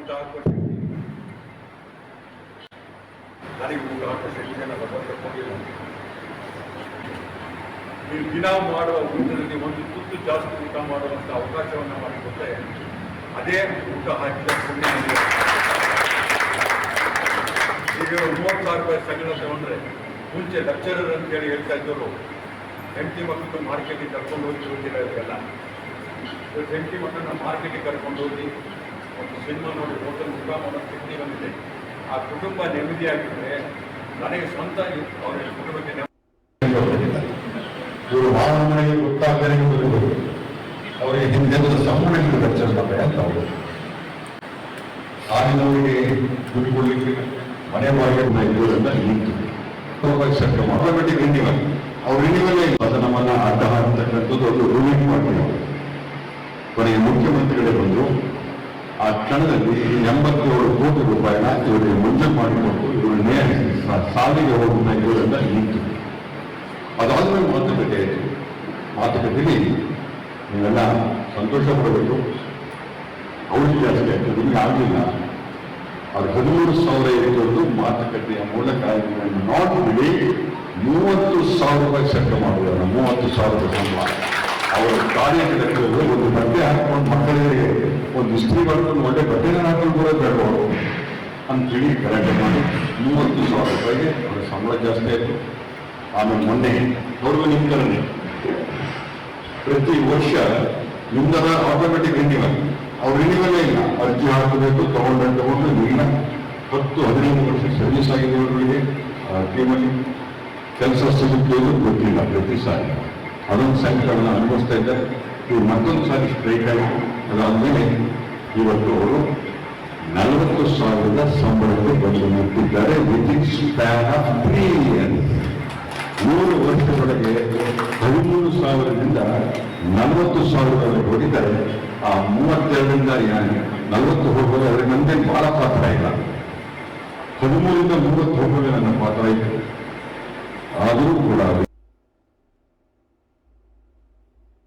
ಊಟ ಹಾಕುವ ಶಕ್ತಿ ನನಗೆ ಊಟ ಹಾಕುವ ಕೊಡಲಿಲ್ಲ ನೀವು ದಿನ ಮಾಡುವ ಊಟದಲ್ಲಿ ಒಂದು ತುತ್ತು ಜಾಸ್ತಿ ಊಟ ಮಾಡುವಂಥ ಅವಕಾಶವನ್ನು ಮಾಡಿಕೊಟ್ಟರೆ ಅದೇ ಊಟ ಹಾಕಿದ ಪುಣ್ಯ. ಈಗ ಮೂವತ್ತು ಸಾವಿರ ರೂಪಾಯಿ ಸಂಗಡ ತಗೊಂಡ್ರೆ ಮುಂಚೆ ಲೆಕ್ಚರರ್ ಅಂತೇಳಿ ಹೇಳ್ತಾ ಇದ್ದರು ಹೆಂಡತಿ ಮಕ್ಕಳು ಮಾರ್ಕೆಟಿಗೆ ಕರ್ಕೊಂಡು ಹೋಗಿ ಗೊತ್ತಿಲ್ಲ ಇದೆಲ್ಲ ಇವತ್ತು ಹೆಂಡತಿ ಮಕ್ಕಳನ್ನ ಮಾರ್ಕೆಟಿಗೆ ಕರ್ಕೊಂಡು ಹೋಗಿ ಒಂದು ಸಿನಿಮಾ ನೋಡಿ ಹೋಟೆಲ್ ಊಟ ಮಾಡೋ ಬಂದಿದೆ. ಆ ಕುಟುಂಬ ನೆಮ್ಮದಿಯಾಗಿದ್ದರೆ ನನಗೆ ಸ್ವಂತ ಅವರ ಕುಟುಂಬಕ್ಕೆ ಇವರು ಅವರಿಗೆ ಹಿಂದೆ ಸಂಪೂರ್ಣ ರಚನೆ ಅಂತ ಅವರು. ಸಾಲಿನವರಿಗೆ ದುಡ್ಡು ಕೊಡ್ಲಿಕ್ಕೆ ಮನೆ ಬಾಗಿಲು ಇರುವುದರಿಂದ ನಿಂತು ಆಟೋಮೆಟಿಕ್ ರಿನಿವಲ್ ಅವ್ರು ಇಲ್ಲ. ಅದು ಕ್ಷಣದಲ್ಲಿ ಎಂಬತ್ತೇಳು ಕೋಟಿ ರೂಪಾಯಿನ ಇವರಿಗೆ ಮಂಜೂರು ಮಾಡಿಕೊಟ್ಟು ಇವರು ನೇರ ಸಾಲಿಗೆ ಹೋಗುತ್ತಾ ಇರುವುದರಿಂದ ನಿಂತು. ಅದಾದ್ಮೇಲೆ ಮಾತುಕತೆ ಆಯಿತು. ಮಾತುಕತೆಯಲ್ಲಿ ನೀವೆಲ್ಲ ಸಂತೋಷ ಪಡಬೇಕು. ಔಷಧಿ ಜಾಸ್ತಿ ಆಯಿತು ನಿಮಗೆ ಆಗಲಿಲ್ಲ. ಅದು ಹದಿಮೂರು ಸಾವಿರ ಇರುವುದು ಮಾತುಕತೆಯ ಮೂಲಕ ನಾಟ್ ಬಿಡಿ ಮೂವತ್ತು ಸಾವಿರ ರೂಪಾಯಿ ಸೆಟ್ ಮಾಡುವುದನ್ನು ಮೂವತ್ತು ಸಾವಿರ ಸಂಬಳ. ಅವರ ಕಾರ್ಯಕರ್ತರು ಒಂದು ಬಟ್ಟೆ ಹಾಕೊಂಡು ಮಕ್ಕಳಿಗೆ ಒಂದು ಇಸ್ತ್ರಿ ಮಾಡ್ಕೊಂಡು ಒಳ್ಳೆ ಬಟ್ಟೆನ ಹಾಕೊಂಡು ಕೂಡ ಬೇಡ ಅವರು ಅಂತೇಳಿ ಕರೆಕ್ಟ್ ಮಾಡಿ ಮೂವತ್ತು ಸಾವಿರ ರೂಪಾಯಿಗೆ ಅವರ ಸಂಬಳ ಜಾಸ್ತಿ ಆಯಿತು. ಆಮೇಲೆ ಮೊನ್ನೆ ಗೌರವ ನಿಮ್ದರನ್ನೇ ಪ್ರತಿ ವರ್ಷ ನಿಮ್ದರ ಆಟೋಮೆಟಿಕ್ ರಿನಿವಲ್ ಅವ್ರು ರಿನಿವಲ್ಲೇ ಇಲ್ಲ. ಅರ್ಜಿ ಹಾಕಬೇಕು, ತಗೊಂಡ್ರೆ ತಗೊಂಡು ಇಲ್ಲ ಹತ್ತು ಹದಿನೈದು ವರ್ಷ ಸರ್ವಿಸ್ ಆಗಿದೆಯವರಿಗೆ ಟೀಮಲ್ಲಿ ಕೆಲಸ ಸಿಗುತ್ತೆ ಅಂತ ಗೊತ್ತಿಲ್ಲ ಪ್ರತಿ ಸಾರಿ. ಅದೊಂದು ಸಂಕಟವನ್ನು ಅನುಭವಿಸ್ತಾ ಇದ್ದಾರೆ. ಇವು ಮತ್ತೊಂದು ಸಾರಿ ಸ್ಟ್ರೈಕ್ ಆಯಿತು ಅದಾದ್ಮೇಲೆ ಇವತ್ತು ಅವರು ನಲವತ್ತು ಸಾವಿರದ ಸಂಬಳಕ್ಕೆ ಬಂದು ನಿಂತಿದ್ದಾರೆ with span of three years ಮೂರು ವರ್ಷದೊಳಗೆ ಹದಿಮೂರು ಸಾವಿರದಿಂದ ನಲವತ್ತು ಸಾವಿರದವರೆಗೆ ಹೋಗಿದ್ದಾರೆ. ಆ ಮೂವತ್ತೆರಡರಿಂದ ನಲವತ್ತು ಹೋಗುವಾಗ ಅದರ ಮುಂದೆ ಬಹಳ ಪಾತ್ರ ಇಲ್ಲ. ಹದಿಮೂರಿಂದ ಮೂವತ್ತು ಹೋಗುವಾಗ ನನ್ನ ಪಾತ್ರ ಇತ್ತು ಆದರೂ ಕೂಡ